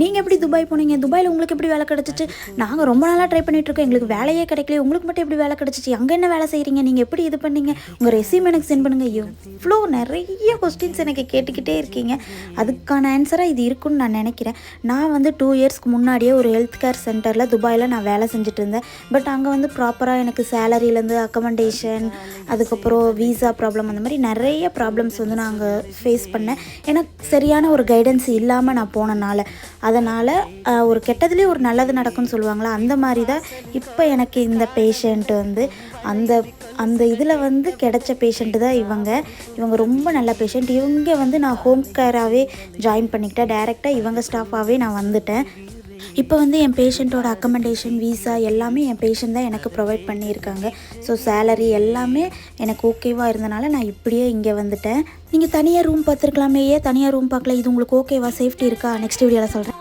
நீங்கள் எப்படி துபாய் போனீங்க? துபாயில் உங்களுக்கு எப்படி வேலை கிடச்சிச்சு? நாங்கள் ரொம்ப நாளாக ட்ரை பண்ணிகிட்ருக்கோம் எங்களுக்கு வேலையே கிடைக்கல உங்களுக்கு மட்டும் எப்படி வேலை கிடச்சிச்சு? அங்கே என்ன வேலை செய்கிறீங்க நீங்கள் எப்படி இது பண்ணீங்க? உங்கள் ரெசியூம் எனக்கு சென்ட் பண்ணுங்கள் எவ்வளோ நிறைய கொஸ்டின்ஸ் எனக்கு கேட்டுக்கிட்டே இருக்கீங்க. அதுக்கான ஆன்சராக இது இருக்குன்னு நான் நினைக்கிறேன். நான் வந்து டூ இயர்ஸ்க்கு முன்னாடியே ஒரு ஹெல்த் கேர் சென்டரில் துபாயில் நான் வேலை செஞ்சுட்டு இருந்தேன். பட் அங்கே வந்து ப்ராப்பராக எனக்கு சேலரியிலேருந்து அக்கமெண்டேஷன் அதுக்கப்புறம் வீசா ப்ராப்ளம் அந்த மாதிரி நிறைய ப்ராப்ளம்ஸ் வந்து நான் அங்கே ஃபேஸ் பண்ணேன். எனக்கு சரியான ஒரு கைடன்ஸ் இல்லாமல் நான் போனனால. அதனால் ஒரு கெட்டதுலேயே ஒரு நல்லது நடக்கும்னு சொல்லுவாங்களா அந்த மாதிரி தான் இப்போ எனக்கு இந்த பேஷண்ட் வந்து அந்த அந்த இதில் வந்து கிடைச்ச பேஷண்ட்டு தான் இவங்க. இவங்க ரொம்ப நல்ல பேஷண்ட் இவங்க வந்து நான் ஹோம் கேராகவே ஜாயின் பண்ணிக்கிட்டேன். டைரெக்டாக இவங்க ஸ்டாஃபாகவே நான் வந்துட்டேன். இப்போ வந்து என் பேஷண்ட்டோட அக்கமெண்டேஷன் வீசா எல்லாமே என் பேஷண்ட் தான் எனக்கு ப்ரொவைட் பண்ணியிருக்காங்க. ஸோ சேலரி எல்லாமே எனக்கு ஓகேவாக இருந்தனால நான் இப்படியே இங்கே வந்துட்டேன். நீங்கள் தனியாக ரூம் பார்த்துருக்கலாமே ஏன் தனியாக ரூம் பார்க்கல இது உங்களுக்கு ஓகேவா சேஃப்டி இருக்கா? நெக்ஸ்ட் வீடியோவில் சொல்கிறேன்